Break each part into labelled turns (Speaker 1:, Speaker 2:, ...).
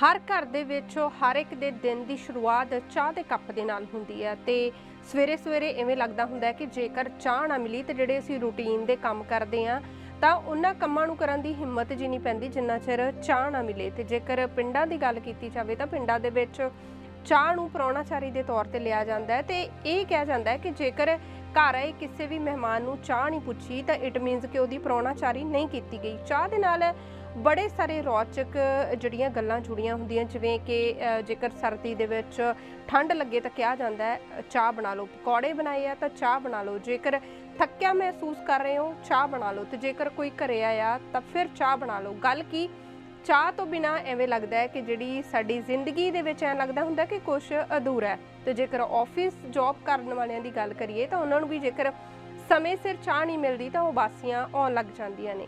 Speaker 1: ਹਰ ਘਰ ਦੇ ਵਿੱਚ ਹਰ ਇੱਕ ਦੇ ਦਿਨ ਦੀ ਸ਼ੁਰੂਆਤ ਚਾਹ ਦੇ ਕੱਪ ਦੇ ਨਾਲ ਹੁੰਦੀ ਹੈ ਤੇ ਸਵੇਰੇ ਸਵੇਰੇ ਐਵੇਂ ਲੱਗਦਾ ਹੁੰਦਾ ਹੈ ਕਿ ਜੇਕਰ ਚਾਹ ਨਾ ਮਿਲੀ ਤੇ ਜਿਹੜੇ ਅਸੀਂ ਰੂਟੀਨ ਦੇ ਕੰਮ ਕਰਦੇ ਆ ਤਾਂ ਉਹਨਾਂ ਕੰਮਾਂ ਨੂੰ ਕਰਨ ਦੀ ਹਿੰਮਤ ਜੀ ਨਹੀਂ ਪੈਂਦੀ ਜਿੰਨਾ ਚਿਰ ਚਾਹ ਨਾ ਮਿਲੇ। ਤੇ ਜੇਕਰ ਪਿੰਡਾਂ ਦੀ ਗੱਲ ਕੀਤੀ ਜਾਵੇ ਤਾਂ ਪਿੰਡਾਂ ਦੇ ਵਿੱਚ ਚਾਹ ਨੂੰ ਪ੍ਰਾਹੁਣਾਚਾਰੀ ਦੇ ਤੌਰ ਤੇ ਲਿਆ ਜਾਂਦਾ ਹੈ ਤੇ ਇਹ ਕਿਹਾ ਜਾਂਦਾ ਹੈ ਕਿ ਜੇਕਰ ਘਰ ਆਏ ਕਿਸੇ ਵੀ ਮਹਿਮਾਨ ਨੂੰ ਚਾਹ ਨਹੀਂ ਪੁੱਛੀ ਤਾਂ ਇਟ ਮੀਨਸ ਕਿ ਉਹਦੀ ਪ੍ਰਾਹੁਣਾਚਾਰੀ ਨਹੀਂ ਕੀਤੀ ਗਈ। ਚਾਹ ਦੇ ਨਾਲ ਬੜੇ ਸਾਰੇ ਰੌਚਕ ਜਿਹੜੀਆਂ ਗੱਲਾਂ ਜੁੜੀਆਂ ਹੁੰਦੀਆਂ, ਜਿਵੇਂ ਕਿ ਜੇਕਰ ਸਰਦੀ ਦੇ ਵਿੱਚ ਠੰਡ ਲੱਗੇ ਤਾਂ ਕਿਹਾ ਜਾਂਦਾ ਹੈ ਚਾਹ ਬਣਾ ਲਓ, ਪਕੌੜੇ ਬਣਾਏ ਆ ਤਾਂ ਚਾਹ ਬਣਾ ਲਓ, ਜੇਕਰ ਥੱਕਿਆ ਮਹਿਸੂਸ ਕਰ ਰਹੇ ਹੋ, ਚਾਹ ਬਣਾ ਲਓ, ਤੇ ਜੇਕਰ ਕੋਈ ਘਰੇ ਆਇਆ ਤਾਂ ਫਿਰ ਚਾਹ ਬਣਾ ਲਓ। ਗੱਲ ਕੀ, ਚਾਹ ਤੋਂ ਬਿਨਾ ਐਵੇਂ ਲੱਗਦਾ ਹੈ ਕਿ ਜਿਹੜੀ ਸਾਡੀ ਜ਼ਿੰਦਗੀ ਦੇ ਵਿੱਚ ਐਂ ਲੱਗਦਾ ਹੁੰਦਾ ਕਿ ਕੁਝ ਅਧੂਰਾ ਹੈ। ਤੇ ਜੇਕਰ ਆਫਿਸ ਜੌਬ ਕਰਨ ਵਾਲਿਆਂ ਦੀ ਗੱਲ ਕਰੀਏ ਤਾਂ ਉਹਨਾਂ ਨੂੰ ਵੀ ਜੇਕਰ ਸਮੇਂ ਸਿਰ ਚਾਹ ਨਹੀਂ ਮਿਲਦੀ ਤਾਂ ਉਹ ਬਾਸੀਆਂ ਆਉਣ ਲੱਗ ਜਾਂਦੀਆਂ ਨੇ।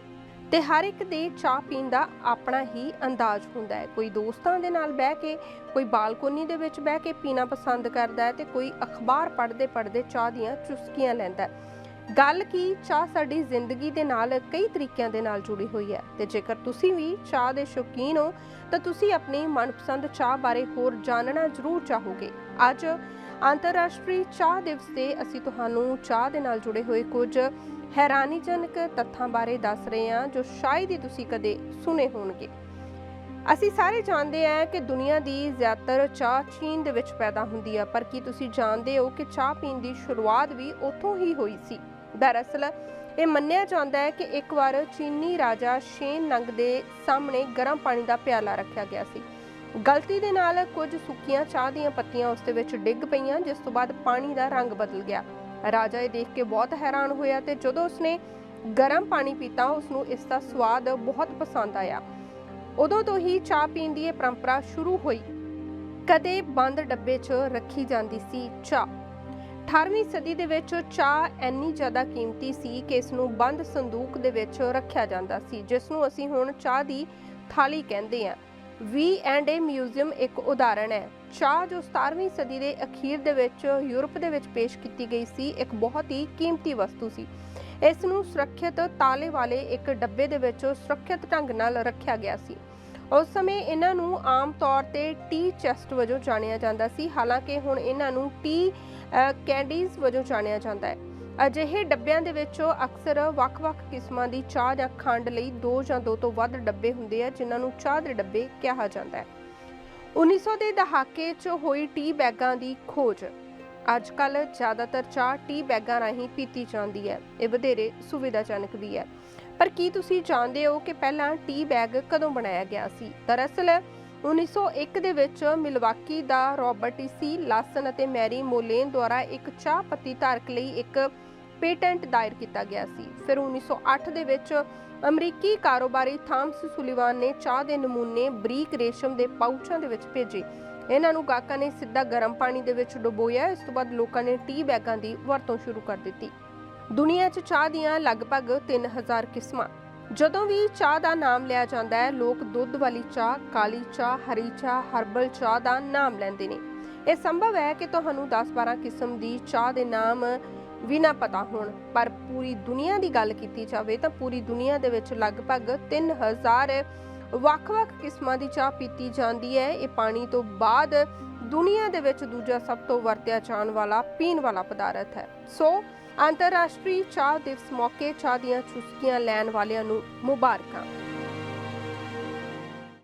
Speaker 1: ਤੇ ਹਰ ਇੱਕ ਦੇ ਚਾਹ ਪੀਣ ਦਾ ਆਪਣਾ ਹੀ ਅੰਦਾਜ਼ ਹੁੰਦਾ ਹੈ। ਕੋਈ ਦੋਸਤਾਂ ਦੇ ਨਾਲ ਬਹਿ ਕੇ, ਕੋਈ ਬਾਲਕੋਨੀ ਦੇ ਵਿੱਚ ਬਹਿ ਕੇ ਪੀਣਾ ਪਸੰਦ ਕਰਦਾ ਹੈ ਤੇ ਕੋਈ ਅਖਬਾਰ ਪੜ੍ਹਦੇ ਪੜ੍ਹਦੇ ਚਾਹ ਦੀਆਂ ਚੁਸਕੀਆਂ ਲੈਂਦਾ ਹੈ। ਗੱਲ ਕੀ ਚਾਹ ਸਾਡੀ ਜ਼ਿੰਦਗੀ ਦੇ ਨਾਲ ਕਈ ਤਰੀਕਿਆਂ ਦੇ ਨਾਲ ਜੁੜੀ ਹੋਈ ਹੈ ਤੇ ਜੇਕਰ ਤੁਸੀਂ ਵੀ ਚਾਹ ਦੇ ਸ਼ੌਕੀਨ ਹੋ, ਤਾਂ ਤੁਸੀਂ ਆਪਣੀ ਮਨਪਸੰਦ ਚਾਹ ਬਾਰੇ ਹੋਰ ਜਾਣਨਾ ਜ਼ਰੂਰ ਚਾਹੋਗੇ। ਅੱਜ ਅੰਤਰਰਾਸ਼ਟਰੀ ਚਾਹ ਦਿਵਸ ਤੇ ਅਸੀਂ ਤੁਹਾਨੂੰ ਚਾਹ ਦੇ ਨਾਲ ਜੁੜੇ ਹੋਏ ਕੁਝ ਹੈਰਾਨੀਜਨਕ ਤੱਥਾਂ ਬਾਰੇ ਦੱਸ ਰਹੇ ਹਾਂ, ਜੋ ਸ਼ਾਇਦ ਹੀ ਤੁਸੀਂ ਕਦੇ ਸੁਨੇ ਹੋਣਗੇ। ਅਸੀਂ ਸਾਰੇ ਜਾਣਦੇ ਹਾਂ ਕਿ ਦੁਨੀਆ ਦੀ ਜ਼ਿਆਦਾਤਰ ਚਾਹ ਚੀਨ ਦੇ ਵਿੱਚ ਪੈਦਾ ਹੁੰਦੀ ਹੈ ਪਰ ਕੀ ਤੁਸੀਂ ਜਾਣਦੇ ਹੋ ਕਿ ਚਾਹ ਪੀਣ ਦੀ ਸ਼ੁਰੂਆਤ ਵੀ ਉੱਥੋਂ ਹੀ ਹੋਈ ਸੀ? ਦਰਅਸਲ, ਇਹ ਮੰਨਿਆ ਜਾਂਦਾ ਹੈ ਕਿ ਇੱਕ ਵਾਰ ਚੀਨੀ ਰਾਜਾ ਸ਼ੇਨ ਨੰਗ ਦੇ ਸਾਹਮਣੇ ਗਰਮ ਪਾਣੀ ਦਾ ਪਿਆਲਾ ਰੱਖਿਆ ਗਿਆ ਸੀ। ਗਲਤੀ ਦੇ ਨਾਲ ਕੁਝ ਸੁੱਕੀਆਂ ਚਾਹ ਦੀਆਂ ਪੱਤੀਆਂ ਉਸ ਦੇ ਵਿੱਚ ਡਿੱਗ ਪਈਆਂ, ਜਿਸ ਤੋਂ ਬਾਅਦ ਪਾਣੀ ਦਾ ਰੰਗ ਬਦਲ ਗਿਆ। ਰਾਜਾ ਇਹ ਦੇਖ ਕੇ ਬਹੁਤ ਹੈਰਾਨ ਹੋਇਆ ਤੇ ਜਦੋਂ ਉਸਨੇ ਗਰਮ ਪਾਣੀ ਪੀਤਾ ਉਸ ਨੂੰ ਇਸ ਦਾ ਸਵਾਦ ਬਹੁਤ ਪਸੰਦ ਆਇਆ। ਉਦੋਂ ਤੋਂ ਹੀ ਚਾਹ ਪੀਣ ਦੀ ਇਹ ਪਰੰਪਰਾ ਸ਼ੁਰੂ ਹੋਈ। ਕਦੇ ਬੰਦ ਡੱਬੇ 'ਚ ਰੱਖੀ ਜਾਂਦੀ ਸੀ ਚਾਹ। 18ਵੀਂ ਸਦੀ ਦੇ ਵਿੱਚ ਚਾਹ ਇੰਨੀ ਜ਼ਿਆਦਾ ਕੀਮਤੀ ਸੀ ਕਿ ਇਸ ਨੂੰ ਬੰਦ ਸੰਦੂਕ ਦੇ ਵਿੱਚ ਰੱਖਿਆ ਜਾਂਦਾ ਸੀ ਜਿਸ ਨੂੰ ਅਸੀਂ ਹੁਣ ਚਾਹ ਦੀ ਥਾਲੀ ਕਹਿੰਦੇ ਹਾਂ। ਵੀ ਐਂਡ ਏ ਮਿਊਜ਼ੀਅਮ ਇੱਕ ਉਦਾਹਰਣ ਹੈ। ਚਾਹ ਜੋ 17ਵੀਂ ਸਦੀ ਦੇ ਅਖੀਰ ਦੇ ਵਿੱਚ ਯੂਰਪ ਦੇ ਵਿੱਚ ਪੇਸ਼ ਕੀਤੀ ਗਈ ਸੀ ਇੱਕ ਬਹੁਤ ਹੀ ਕੀਮਤੀ ਵਸਤੂ ਸੀ। ਇਸ ਨੂੰ ਸੁਰੱਖਿਅਤ ਤਾਲੇ ਵਾਲੇ ਇੱਕ ਡੱਬੇ ਦੇ ਵਿੱਚ ਸੁਰੱਖਿਅਤ ਢੰਗ ਨਾਲ ਰੱਖਿਆ ਗਿਆ ਸੀ। ਉਸ ਸਮੇਂ ਇਹਨਾਂ ਨੂੰ ਆਮ ਤੌਰ ਤੇ ਟੀ ਚੈਸਟ ਵਜੋਂ ਜਾਣਿਆ ਜਾਂਦਾ ਸੀ ਹਾਲਾਂਕਿ ਹੁਣ ਇਹਨਾਂ ਨੂੰ ਟੀ ਅ, ਕੈਂਡੀਜ਼ ਵਜੋਂ ਜਾਣਿਆ ਜਾਂਦਾ ਹੈ। ਅਜਿਹੇ ਡੱਬਿਆਂ ਦੇ ਵਿੱਚੋਂ ਅਕਸਰ ਵੱਖ-ਵੱਖ ਕਿਸਮਾਂ ਦੀ ਚਾਹ ਜਾਂ ਖੰਡ ਲਈ ਦੋ ਜਾਂ ਦੋ ਤੋਂ ਵੱਧ ਡੱਬੇ ਹੁੰਦੇ ਆ, ਜਿਨ੍ਹਾਂ ਨੂੰ ਚਾਹ ਦੇ ਡੱਬੇ ਕਿਹਾ ਜਾਂਦਾ ਹੈ। 1900 ਦੇ ਦਹਾਕੇ 'ਚ ਹੋਈ ਟੀ ਬੈਗਾਂ ਦੀ ਖੋਜ। ਅੱਜ ਕੱਲ ਜ਼ਿਆਦਾਤਰ ਚਾਹ ਟੀ ਬੈਗਾਂ ਰਾਹੀਂ ਪੀਤੀ ਜਾਂਦੀ ਹੈ। ਇਹ ਵਧੇਰੇ ਸੁਵਿਧਾਜਨਕ ਵੀ ਹੈ। ਪਰ ਕੀ ਤੁਸੀਂ ਜਾਣਦੇ ਹੋ ਕਿ ਪਹਿਲਾਂ ਟੀ ਬੈਗ ਕਦੋਂ ਬਣਾਇਆ ਗਿਆ ਸੀ? ਦਰਅਸਲ 1901 ਦੇ ਵਿੱਚ ਮਿਲਵਾਕੀ ਦਾ ਰਾਬਰਟ ਸੀ ਲਾਸਨ ਅਤੇ ਮੈਰੀ ਮੋਲੇਨ ਦੁਆਰਾ ਇੱਕ ਚਾਹ ਪੱਤੀ ਧਾਰਕ ਲਈ ਇੱਕ ਪੇਟੈਂਟ ਦਾਇਰ ਕੀਤਾ ਗਿਆ ਸੀ। ਫਿਰ 1908 ਦੇ ਵਿੱਚ ਅਮਰੀਕੀ ਕਾਰੋਬਾਰੀ ਥਾਮਸ ਸੁਲੀਵਾਨ ਨੇ ਚਾਹ ਦੇ ਨਮੂਨੇ ਬਰੀਕ ਰੇਸ਼ਮ ਦੇ ਪਾਊਚਾਂ ਦੇ ਵਿੱਚ ਭੇਜੇ। ਇਹਨਾਂ ਨੂੰ ਗਾਹਕਾਂ ਨੇ ਸਿੱਧਾ ਗਰਮ ਪਾਣੀ ਦੇ ਵਿੱਚ ਡੁਬੋਇਆ। ਇਸ ਤੋਂ ਬਾਅਦ ਲੋਕਾਂ ਨੇ ਟੀ ਬੈਗਾਂ ਦੀ ਵਰਤੋਂ ਸ਼ੁਰੂ ਕਰ ਦਿੱਤੀ। ਦੁਨੀਆ 'ਚ ਚਾਹ ਦੀਆਂ ਲਗਭਗ 3000 ਕਿਸਮਾਂ ਜਦੋਂ ਵੀ ਚਾਹ ਦਾ ਨਾਮ ਲਿਆ ਜਾਂਦਾ ਹੈ, ਲੋਕ ਦੁੱਧ ਵਾਲੀ ਚਾਹ, ਕਾਲੀ ਚਾਹ, ਹਰੀ ਚਾਹ, ਹਰਬਲ ਚਾਹ ਦਾ ਨਾਮ ਲੈਂਦੇ ਨੇ। ਇਹ ਸੰਭਵ ਹੈ ਕਿ ਤੁਹਾਨੂੰ 10-12 ਕਿਸਮ ਦੀ ਚਾਹ ਦੇ ਨਾਮ ਵੀ ਨਾ ਪਤਾ ਹੋਣ, ਪਰ ਪੂਰੀ ਦੁਨੀਆ ਦੀ ਗੱਲ ਕੀਤੀ ਜਾਵੇ ਤਾਂ ਪੂਰੀ ਦੁਨੀਆ ਦੇ ਵਿੱਚ ਲਗਭਗ 3000 ਵੱਖ-ਵੱਖ ਕਿਸਮਾਂ ਦੀ ਚਾਹ ਪੀਤੀ ਜਾਂਦੀ ਹੈ। ਇਹ ਪਾਣੀ ਤੋਂ ਬਾਅਦ ਦੁਨੀਆ ਦੇ ਵਿੱਚ ਦੂਜਾ ਸਭ ਤੋਂ ਵਰਤਿਆ ਜਾਣ ਵਾਲਾ, ਪੀਣ ਵਾਲਾ ਪਦਾਰਥ ਹੈ। ਸੋ ਅੰਤਰਰਾਸ਼ਟਰੀ ਚਾਹ ਦਿਵਸ ਮੌਕੇ ਚਾਹ ਦੀਆਂ ਚੁਸਕੀਆਂ ਲੈਣ ਵਾਲਿਆਂ ਨੂੰ ਮੁਬਾਰਕਾਂ।